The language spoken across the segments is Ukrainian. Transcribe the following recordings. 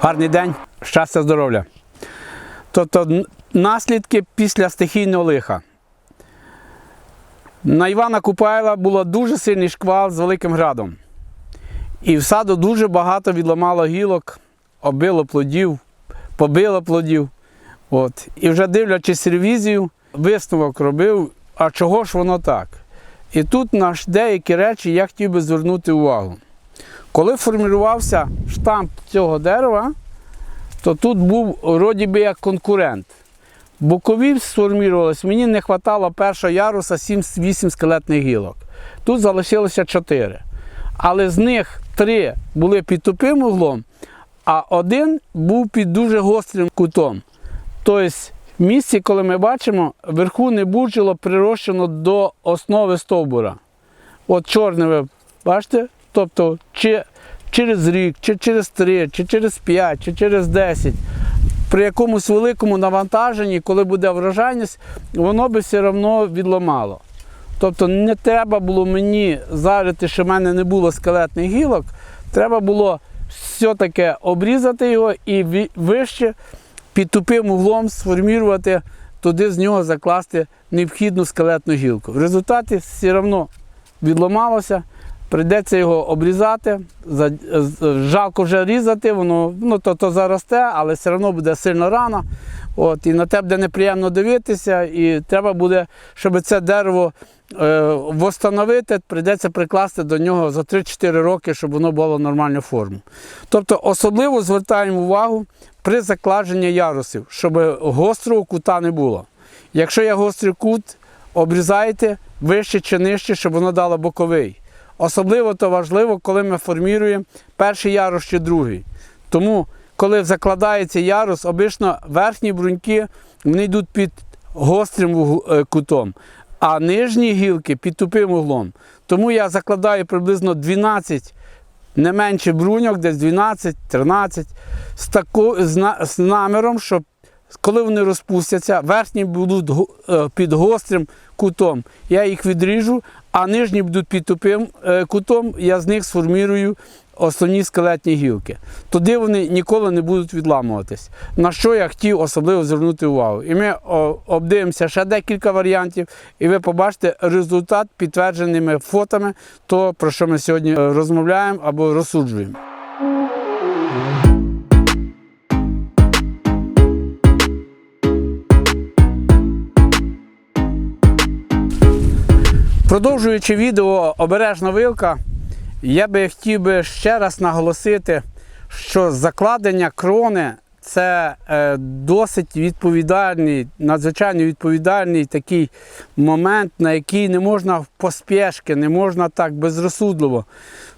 Гарний день, щастя, здоров'я. Тобто наслідки після стихійного лиха. На Івана Купайла було дуже сильний шквал з великим градом. І в саду дуже багато відламало гілок, обило плодів, побило плодів. От. І вже дивлячись ревізію, висновок робив, а чого ж воно так? І тут на ж деякі речі я хотів би звернути увагу. Коли формувався штамп цього дерева, то тут був вроді би як конкурент. Бокові сформувалися, мені не вистачало першого яруса 7-8 скелетних гілок. Тут залишилося 4. Але з них 3 були під тупим углом, а один був під дуже гострим кутом. Тобто, в місці, коли ми бачимо, вверху не буджило прирощено до основи стовбура. От чорне ви бачите? Тобто, чи через рік, чи через три, чи через п'ять, чи через десять. При якомусь великому навантаженні, коли буде врожайність, воно би все одно відламало. Тобто не треба було мені зарити, що в мене не було скелетних гілок. Треба було все-таки обрізати його і вище під тупим углом сформувати, туди з нього закласти необхідну скелетну гілку. В результаті все одно відламалося, прийдеться його обрізати. Жалко вже різати, воно ну, то, то заросте, але все одно буде сильно рано. От, і на те буде неприємно дивитися, і треба буде, щоб це дерево е, восстановити, прийдеться прикласти до нього за 3-4 роки, щоб воно було нормальну форму. Тобто особливо звертаємо увагу при закладженні ярусів, щоб гострого кута не було. Якщо є гострий кут, обрізайте вище чи нижче, щоб воно дало боковий. Особливо то важливо, коли ми формуємо перший ярус чи другий. Тому, коли закладається ярус, обично верхні бруньки вони йдуть під гострим е, кутом, а нижні гілки під тупим углом. Тому я закладаю приблизно 12 не менше бруньок, десь 12-13, з, з наміром, щоб коли вони розпустяться, верхні будуть е, під гострим кутом. Я їх відріжу, а нижні будуть під тупим е, кутом, я з них сформірую основні скелетні гілки. Туди вони ніколи не будуть відламуватись. На що я хотів особливо звернути увагу. І ми обдивимося ще декілька варіантів, і ви побачите результат підтвердженими фотами, того, про що ми сьогодні е, розмовляємо або розсуджуємо. Продовжуючи відео Обережна вилка, я би хотів би ще раз наголосити, що закладення крони це е, досить відповідальний, надзвичайно відповідальний такий момент, на який не можна поспішки, не можна так безрозсудливо.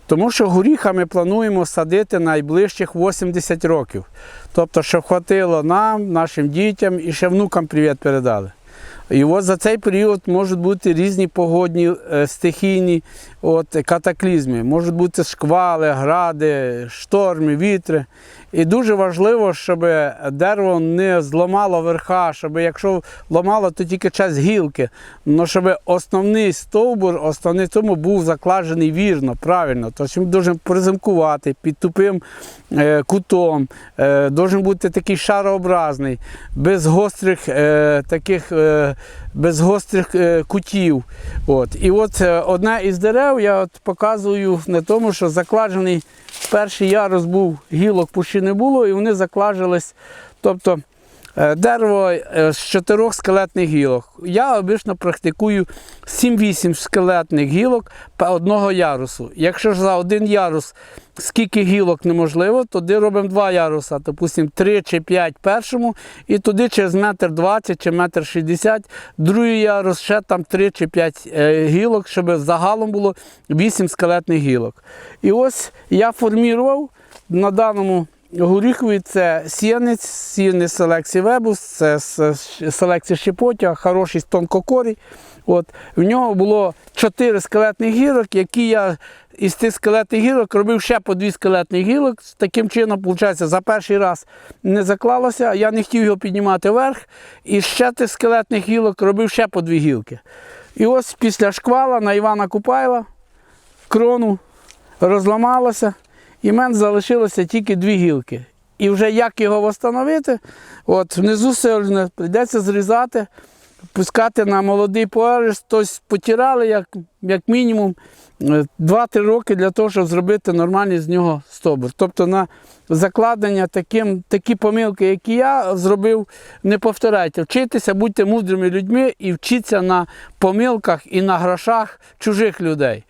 Тому що горіха ми плануємо садити найближчих 80 років. Тобто, щоб хватило нам, нашим дітям і ще внукам привіт передали. І от за цей період можуть бути різні погодні е, стихійні от, катаклізми. Можуть бути шквали, гради, шторми, вітри. І дуже важливо, щоб дерево не зламало верха, щоб якщо ламало, то тільки час гілки. але щоб основний стовбур, основний цьому був закладений вірно, правильно. Тобто він має приземкувати під тупим е, кутом, е, должен бути такий шарообразний, без гострих е, таких. Е, без гострих е, кутів. От. І от е, одне із дерев я от показую на тому, що закладений перший ярус був, гілок пущі не було, і вони заклажились. Тобто дерево е, з чотирьох скелетних гілок. Я обично практикую 7-8 скелетних гілок одного ярусу. Якщо ж за один ярус скільки гілок неможливо, тоді робимо два яруса, допустимо 3 чи 5 першому, і туди через метр 20 чи метр 60, другий ярус ще там 3 чи 5 е, гілок, щоб загалом було 8 скелетних гілок. І ось я формував на даному горіхові це сіянець, сіянець селекції Вебус, це з селекції Щепотя, хороший тонкокорій. От. В нього було 4 скелетних гілок, які я із тих скелетних гілок робив ще по дві скелетних гілок. Таким чином, виходить, за перший раз не заклалося, я не хотів його піднімати вверх. І ще тих скелетних гілок робив ще по дві гілки. І ось після шквала на Івана Купайла крону розламалося, і в мене залишилося тільки дві гілки. І вже як його встановити, от внизу сильно прийдеться зрізати, пускати на молодий поверх, тобто потирали як, як мінімум е, 2-3 роки для того, щоб зробити нормальний з нього стовбур. Тобто на закладення таким, такі помилки, які я зробив, не повторяйте. Вчитися, будьте мудрими людьми і вчіться на помилках і на грошах чужих людей.